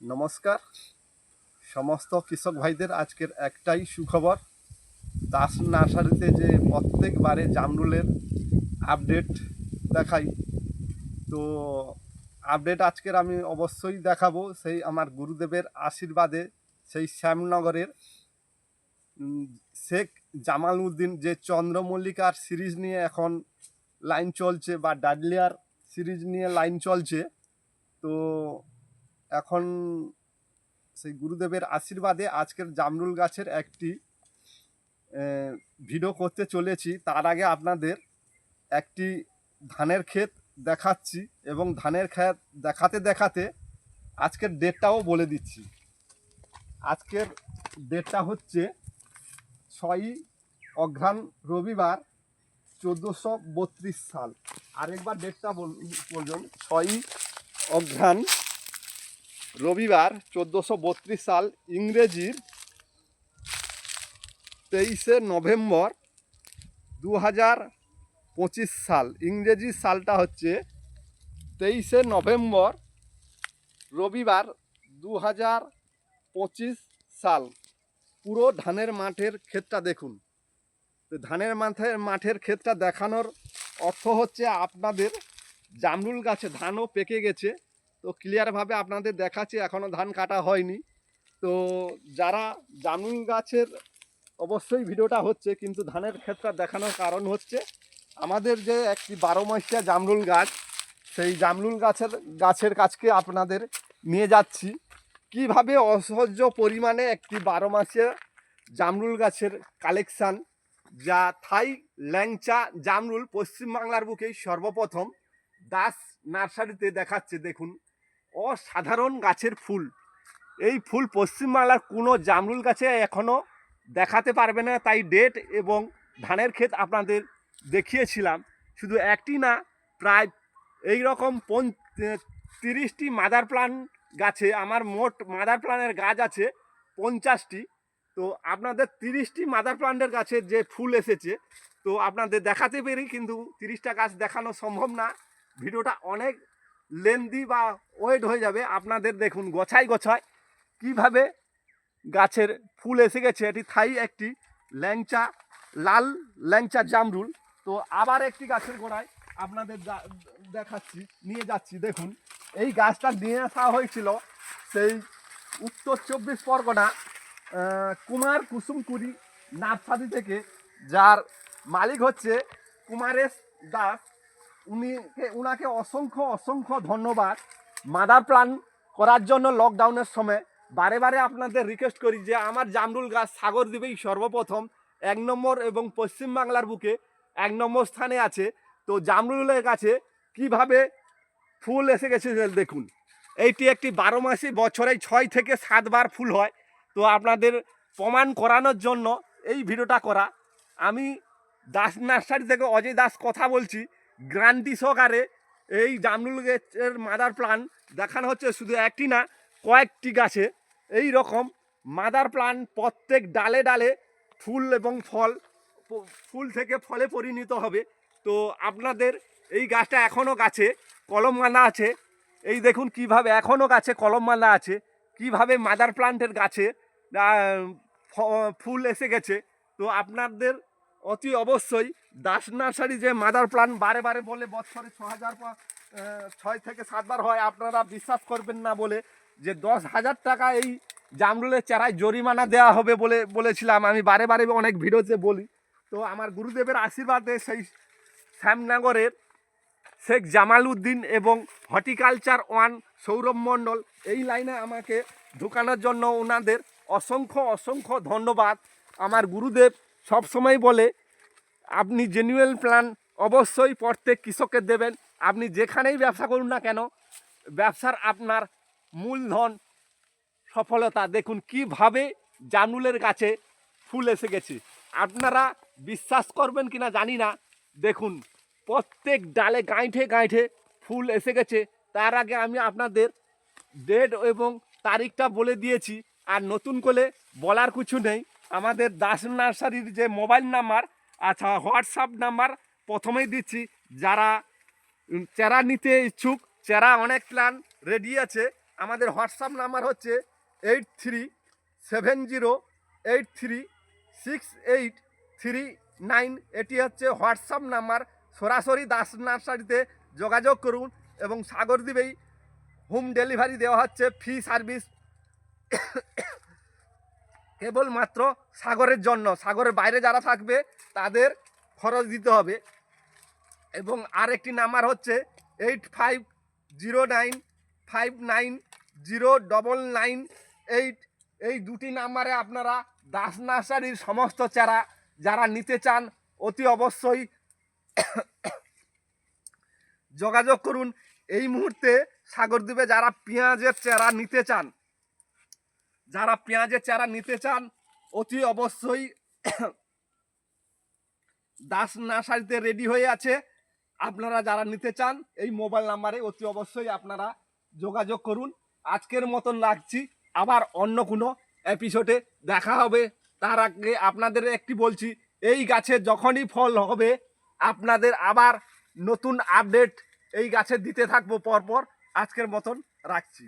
নমস্কার। সমস্ত কৃষক ভাইদের আজকের একটাই সুখবর। দাস নার্সারিতে যে প্রত্যেকবারে জামরুলের আপডেট দেখাই। তো আপডেট আজকের আমি অবশ্যই দেখাবো সেই আমার গুরুদেবের আশীর্বাদে সেই শ্যামনগরের শেখ জামাল উদ্দিন যে চন্দ্রমল্লিকার সিরিজ নিয়ে এখন লাইন চলছে বা ডাডলিয়ার সিরিজ নিয়ে লাইন চলছে। তো এখন সেই গুরুদেবের আশীর্বাদে আজকের জামরুল গাছের একটি ভিডিও করতে চলেছি। তার আগে আপনাদের একটি ধানের ক্ষেত দেখাচ্ছি এবং ধানের ক্ষেত দেখাতে দেখাতে আজকের ডেটটাও বলে দিচ্ছি। আজকের ডেটটা হচ্ছে ছয়ই অঘ্রাণ রবিবার চোদ্দোশো বত্রিশ সাল। আরেকবার ডেটটা বল- বলুন, ছয়ই অঘ্রাণ রবিবার চোদ্দোশো বত্রিশ সাল ইংরেজির তেইশে নভেম্বর দু হাজার পঁচিশ সাল, ইংরেজি সালটা হচ্ছে তেইশে নভেম্বর রবিবার দু হাজার পঁচিশ সাল। পুরো ধানের মাঠের ক্ষেতটা দেখুন। ধানের মাঠের মাঠের ক্ষেতটা দেখানোর অর্থ হচ্ছে আপনাদের জামরুল গাছে ধানও পেকে গেছে। তো ক্লিয়ারভাবে আপনাদের দেখাচ্ছি এখনও ধান কাটা হয়নি। তো যারা জামরুল গাছের অবশ্যই ভিডিওটা হচ্ছে, কিন্তু ধানের ক্ষেতটা দেখানোর কারণ হচ্ছে, আমাদের যে একটি বারো মাসিয়া জামরুল গাছ, সেই জামরুল গাছের গাছের কাছকে আপনাদের নিয়ে যাচ্ছি। কীভাবে অসহ্য পরিমাণে একটি বারো মাসিয়া জামরুল গাছের কালেকশান যা থাই ল্যাংচা জামরুল পশ্চিমবাংলার বুকেই সর্বপ্রথম, দাস নার্সারিতে দেখাচ্ছে, দেখুন। অসাধারণ গাছের ফুল। এই ফুল পশ্চিমবাংলার কোনো জামরুল গাছে এখনও দেখাতে পারবে না। তাই ডেট এবং ধানের ক্ষেত আপনাদের দেখিয়েছিলাম। শুধু একটি না, প্রায় এই রকম পন তিরিশটি মাদার প্লান গাছে, আমার মোট মাদার প্লানের গাছ আছে পঞ্চাশটি। তো আপনাদের তিরিশটি মাদার প্লান্টের গাছে যে ফুল এসেছে, তো আপনাদের দেখাতে পেরি কিন্তু তিরিশটা গাছ দেখানো সম্ভব না। ভিডিওটা অনেক লেন্দি বা ওয়েট হয়ে যাবে। আপনাদের দেখুন, গছাই গছায় কীভাবে গাছের ফুল এসে গেছে। এটি থাই একটি ল্যাংচা, লাল ল্যাংচা জামরুল। তো আবার একটি গাছের গোড়ায় আপনাদের দেখাচ্ছি, নিয়ে যাচ্ছি। দেখুন, এই গাছটা নিয়ে আসা হয়েছিল সেই উত্তর চব্বিশ পরগনা কুমার কুসুমকুড়ি নার্সারি থেকে, যার মালিক হচ্ছে কুমারেশ দাস। উনিকে উনাকে অসংখ্য অসংখ্য ধন্যবাদ। মাদার প্ল্যান করার জন্য লকডাউনের সময় বারে বারে আপনাদের রিকোয়েস্ট করি যে আমার জামরুল গাছ সাগর দ্বীপেই সর্বপ্রথম এক নম্বর এবং পশ্চিমবাংলার বুকে এক নম্বর স্থানে আছে। তো জামরুলের কাছে কীভাবে ফুল এসে গেছে দেখুন। এইটি একটি বারো মাসে, বছরে ছয় থেকে সাতবার ফুল হয়। তো আপনাদের প্রমাণ করানোর জন্য এই ভিডিওটা করা। আমি দাস নার্সারি থেকে অজয় দাস কথা বলছি। গ্রান্টি সহকারে এই জামরুল গাছের মাদার প্লান দেখানো হচ্ছে শুধু একটি না, কয়েকটি গাছে। এই রকম মাদার প্লান প্রত্যেক ডালে ডালে ফুল এবং ফল, ফুল থেকে ফলে পরিণত হবে। তো আপনাদের এই গাছটা এখনও গাছে কলম বাঁধা আছে। এই দেখুন কীভাবে এখনও গাছে কলম বাঁধা আছে, কীভাবে মাদার প্লান্টের গাছে ফুল এসে গেছে। তো আপনাদের অতি অবশ্যই দাস নার্সারি যে মাদার প্লান্ট বারে বারে বলে বছরে ছ হাজার ছয় থেকে সাতবার হয়, আপনারা বিশ্বাস করবেন না বলে যে দশ হাজার টাকা এই জামরুলের চারায় জরিমানা দেওয়া হবে বলে বলেছিলাম। আমি বারে বারে অনেক ভিডিওতে বলি। তো আমার গুরুদেবের আশীর্বাদে সেই শ্যামনগরের শেখ জামাল উদ্দিন এবং হর্টিকালচার ওয়ান সৌরভ মণ্ডল এই লাইনে আমাকে ঢুকানোর জন্য ওনাদের অসংখ্য অসংখ্য ধন্যবাদ। আমার গুরুদেব সবসময় বলে, আপনি জেনুয়েল প্ল্যান অবশ্যই প্রত্যেক কৃষকের দেবেন। আপনি যেখানেই ব্যবসা করুন না কেন, ব্যবসার আপনার মূলধন সফলতা। দেখুন কীভাবে জানুলের গাছে ফুল এসে গেছে। আপনারা বিশ্বাস করবেন কি না জানি না। দেখুন, প্রত্যেক ডালে গাঁঠে গাঁঠে ফুল এসে গেছে। তার আগে আমি আপনাদের ডেট এবং তারিখটা বলে দিয়েছি। আর নতুন করে বলার কিছু নেই। আমাদের দাস নার্সারির যে মোবাইল নাম্বার আচ্ছা হোয়াটসঅ্যাপ নাম্বার প্রথমেই দিচ্ছি। যারা চারা নিতে ইচ্ছুক, চারা অনেক প্ল্যান রেডি আছে, আমাদের হোয়াটসঅ্যাপ নাম্বার হচ্ছে eight three seven zero eight three six eight three nine. এটি হচ্ছে হোয়াটসঅ্যাপ নাম্বার। সরাসরি দাস নার্সারিতে যোগাযোগ করুন এবং সাগরদ্বীপেই হোম ডেলিভারি দেওয়া হচ্ছে, ফ্রি সার্ভিস। কেবলমাত্র সাগরের জন্য, সাগরের বাইরে যারা থাকবে তাদের খরচ দিতে হবে। এবং আরেকটি নাম্বার হচ্ছে eight five zero nine five nine zero double nine eight এই দুটি নাম্বারে আপনারা দাস নার্সারির সমস্ত চারা যারা নিতে চান, অতি অবশ্যই যোগাযোগ করুন। এই মুহূর্তে সাগরদ্বীপে যারা পেঁয়াজের চারা নিতে চান যারা পেঁয়াজের চারা নিতে চান, অতি অবশ্যই দাস নার্সারিতে রেডি হয়ে আছে। আপনারা যারা নিতে চান, এই মোবাইল নাম্বারে অতি অবশ্যই আপনারা যোগাযোগ করুন। আজকের মতন লাগছি আবার অন্য কোনো এপিসোডে দেখা হবে। তার আগে আপনাদের একটি বলছি, এই গাছে যখনই ফল হবে, আপনাদের আবার নতুন আপডেট এই গাছে দিতে থাকব পরপর। আজকের মতন রাখছি।